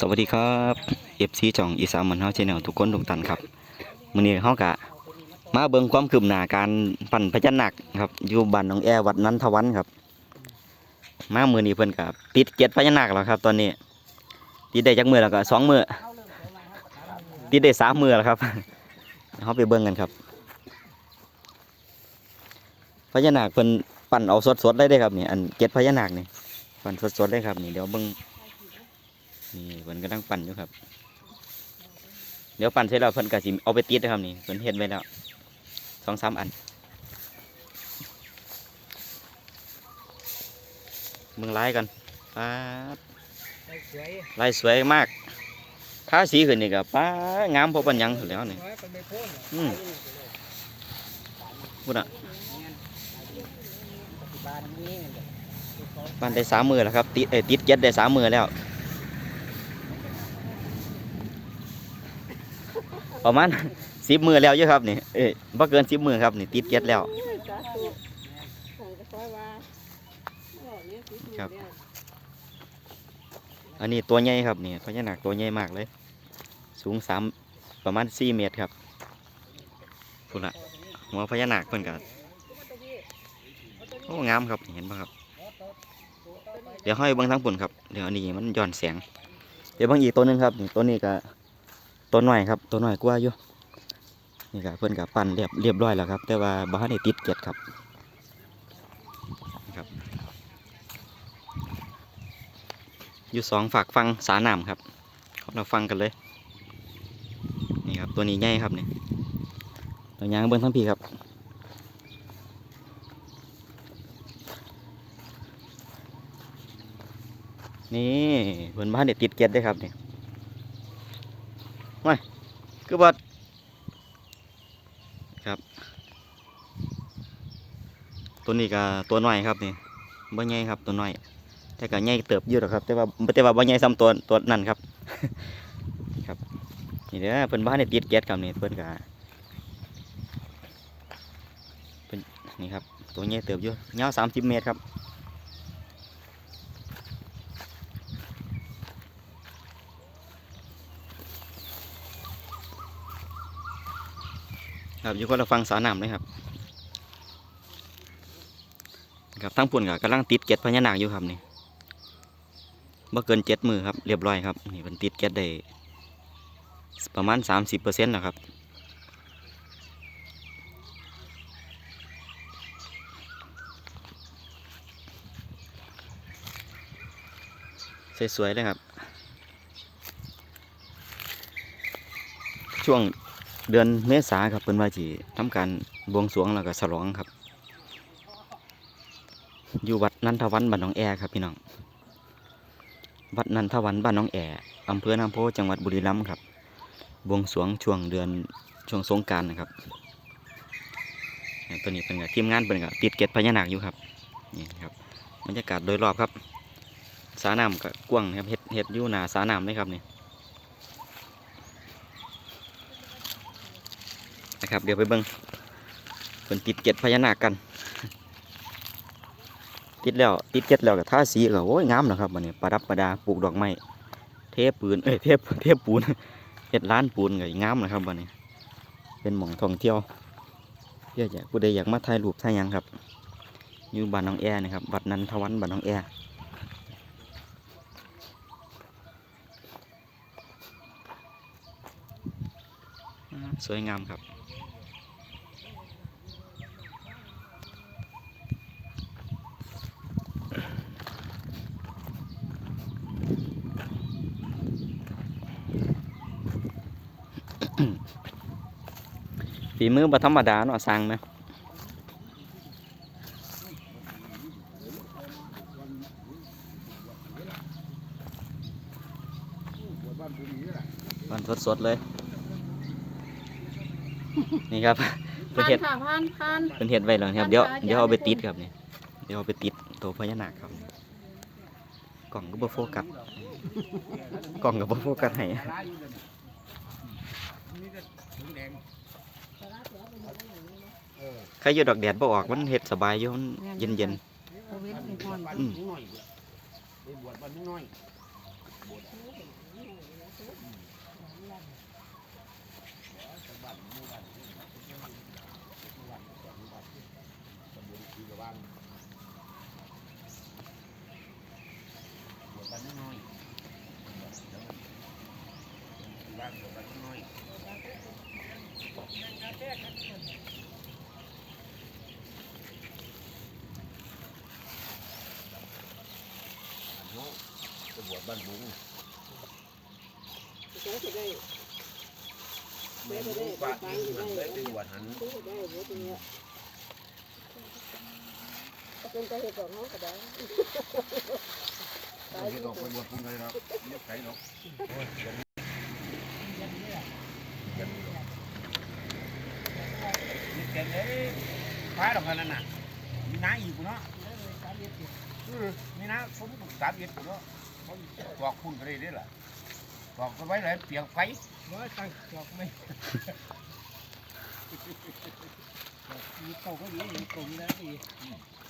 สวัสดีครับเอฟซีจ่องอีสานมันเฮาชแนลทุกคนทุกท่านครับมื้อนี้เฮากะมาเบิ่งความคืบหน้าการปั่นพญานาคครับอยู่บ้านหนองแอวัดนันทวันครับ มามื้อนี้เพิ่นก็ติดเกียรติพญานาคแล้วครับ ตอนนี้ ติดได้จักมื้อแล้วก็สองมื้อติดได้สามมื้อแล้วครับเฮาไปเบิ่งกันครับพญานาคเพิ่นปั่นเอาสดๆได้เด้ครับนี่อันเกียรติพญานาคนี่ปั่นสดๆได้ครับนี่เดี๋ยวเบิ่ง นี่เพิ่นกำลังปั่นอยู่ครับ เดี๋ยวปั่นเสร็จแล้วเพิ่นก็สิเอาไปติดนะครับนี่เพิ่นเฮ็ดไว้แล้วสองสามอันเมืองไล่กันป้าดลายสวยมากทาสีขึ้นนี่ก็ป้างามพอปัญญังสุดแล้วนี่อืมพูดอะปั่นได้สามมือแล้วครับติดเอ้ยติดเย็ดได้สามมือแล้ว ประมาณสิบมือแล้วอยู่ครับนี่เอ้ยบ่เกินสิบมือครับนี่ติดเก็ตแล้ว ครับ อันนี้ตัวใหญ่ครับนี่พญานาคตัวใหญ่มากเลย สูงสามประมาณสี่เมตรครับพุ่นละหัวพญานาคเพิ่นก็โอ้งามครับเห็นป่ะครับ เดี๋ยวให้เบิ่งทั้งปุ่นครับเดี๋ยวอันนี้มันย้อนแสง เดี๋ยวเบิ่งอีกตัวหนึงครับนี่ตัวนี้ก็ ตัวหน่อยครับ ตัวหน่อยกว่าอยู่นี่ก็เพิ่อนก็ปั่นเรียบเรียบร้อยแล้วครับ แต่ว่าบ้านได้ติดเก็ดครับครับ อยู่สองฝากฟังสาหนามครับเราฟังกันเลยนี่ครับตัวนี้ใหญ่ครับนี่เรายางเบิ้งทั้งพีครับนี่เพิ่นบ้านเด็ดติดเก็ดได้ครับนี่ว้ายคือว่าครับ ตัวนี้ก็ตัวน้อยครับนี่บ่ใหญ่ครับตัวน้อย แต่ก็ใหญ่เติบอยู่หรอกครับ แต่ว่าแต่ว่าบ่ใหญ่ซ้ำตัวตัวนั่นครับ ครับนี่เด้อเพิ่นบ้านได้ติดเก็ดครับนี่เพิ่นก็เพิ่นนี่ครับ ตัวใหญ่เติบอยู่ยาว30เมตรครับ ครับอยู่คนละฟังสาน้ำเลยครับครับทั้งปุ่นกับกำลังติดเก็ดพญานาคอยู่ครับนี่บ่เกินเจ็ดมือครับเรียบร้อยครับนี่เป็นติดเก็ดได้ประมาณสามสิบเปอร์เซ็นต์นะครับสวยๆเลยครับ ช่วง เดือนเมษาครับเพิ่นว่าสิทำการบวงสรวงแล้วก็ฉลองครับ อยู่วัดนันทวันบ้านหนองแอครับพี่น้อง วัดนันทวันบ้านหนองแออำเภอน้ำโพจังหวัดบุรีรัมย์ครับ บวงสรวงช่วงเดือนช่วงสงการนะครับตัวนี้เป็นกับทีมงานเป็นกับติดเกตพญานาคอยู่ครับนี่ครับบรรยากาศโดยรอบครับ สาน้ำก็กว้างครับเฮ็ดเฮ็ดอยู่หนาสาน้ำเลยครับนี่ นะครับ เดี๋ยวไปเบิ้งเป็นติดเกล็ดพญานาคกัน ติดแล้วติดเกล็ดแล้วกับท่าสีก็โอ้ยงามนะครับวันนี้ประดับประดาปลูกดอกไม้เทปืนเอ้ยเทปเทปปูนเฮ็ดร้านปูนก็งามนะครับวันนี้ เป็นหม่องท่องเที่ยวเพื่ออยากผู้ใดอยากมาถ่ายรูปถ่ายยังครับอยู่บ้านน้องแอนะครับวัดนันทวันบ้านน้องแอสวยงามครับ ฝีมือบ่ธรรมดาเนาะสร้างนะมันสดๆเลย นี่ครับเพิ่นพันเห็ดค่ะพันพันเพิ่นเห็ดไว้แล้วนะครับ เดี๋ยวเดี๋ยวเอาไปติดครับนี่เดี๋ยวเอาไปติดตัวพญานาคครับ กล่องก็บ่โฟกัสกล่องก็บ่โฟกัสให้ ใครอยู่ดอกแดดบ่ออกมันเห็ดสบายอยู่มันเย็นเย็นโควิดมีคนๆอืม บวชบ้านบุ้งก็จะได้แม่บุ้งปากนี่มันได้ไปบวชหันก็จะได้เยอะตัวเนี้ยก็เป็นใจเหตุของเขาก็ได้ต้องที่ต้องไปบวชพุ่งเลยครับเรียกไก่เนาะโอ้ยเดี๋ยวนี้เดี๋ยวนี้เดี๋ยวนี้นี่เก่งเลยพายดอกกันนั่นน่ะมีน้าอีกเนาะเออมีน้าสมบุกสามเอ็ดเนาะ เขาบอกคุณก็ได้เด้อล่ะบอกก็ไว้เลยเปียกไฟว่าตั้งจอกไม่มีเก่าก็ดีมีเก่ามีแล้วดี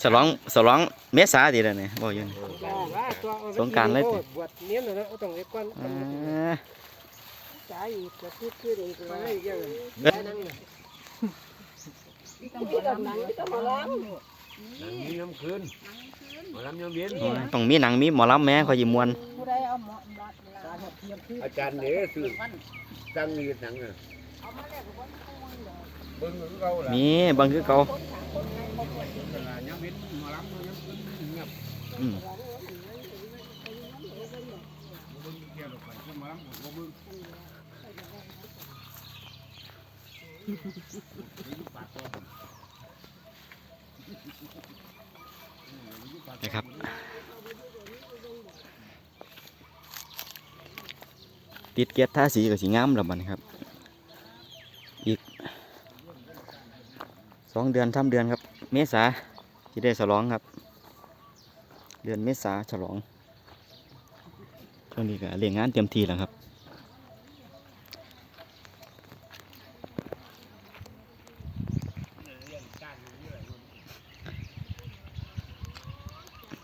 ฉลองฉลองเมษาดีแล้วเนี่ยบอกอยู่นี่ว่าตัวสงกรานต์เลยติบวชเนี้ยนะเอาต้องไอ้ก้อนอ่าจ่ายอีกก็พูดคือเด็กไปว่าอีกอย่างนั่งที่ตำหนังที่ตำหนังนั่งมีน้ำคืน มาลำยามเย็นโอ้ยต้องมีหนังมีหมอลำแม่คอยยิมวนผู้ใดเอาหมอหมอการเทียมคืออาจารย์เนี่ยสื่อตั้งมีหนังอะเอามาแล้วก็บ่ต้องเลยเบิ้งคือเขาล่ะมีบางคือเขาคนถามคนไงบ่ป่วยเวลายามเย็นมาลำยามคืนเงียบอืมบ่เบิ้งเกี่ยวกับไปเพิ่นมาลำบ่เบิ้ง นะครับ ติดเกียร์ท่าสีกับสีงามแล้วบันครับ อีกสองเดือนทำเดือนครับ เมษาที่ได้ฉลองครับ เดือนเมษาฉลองช่วงนี้ก็เรียงงานเต็มทีแล้วครับ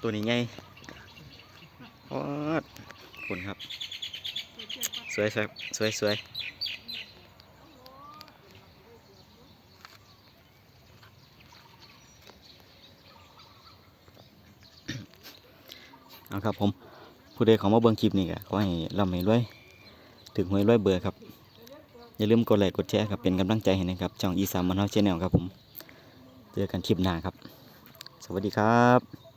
ตัวนี้ไงโอ้ดคุณครับ สวยสวยสวยสวยเอาครับผม ผู้ใดของมาเบิ่งคลิปนี้ก็ขอให้ร่ำให้รวยถึงหวยรวยเบอร์ครับ อย่าลืมกดไลค์กดแชร์ครับ เป็นกำลังใจให้นะครับช่องอีสานมันเฮาชนแนลครับผม เจอกันคลิปหน้าครับ สวัสดีครับ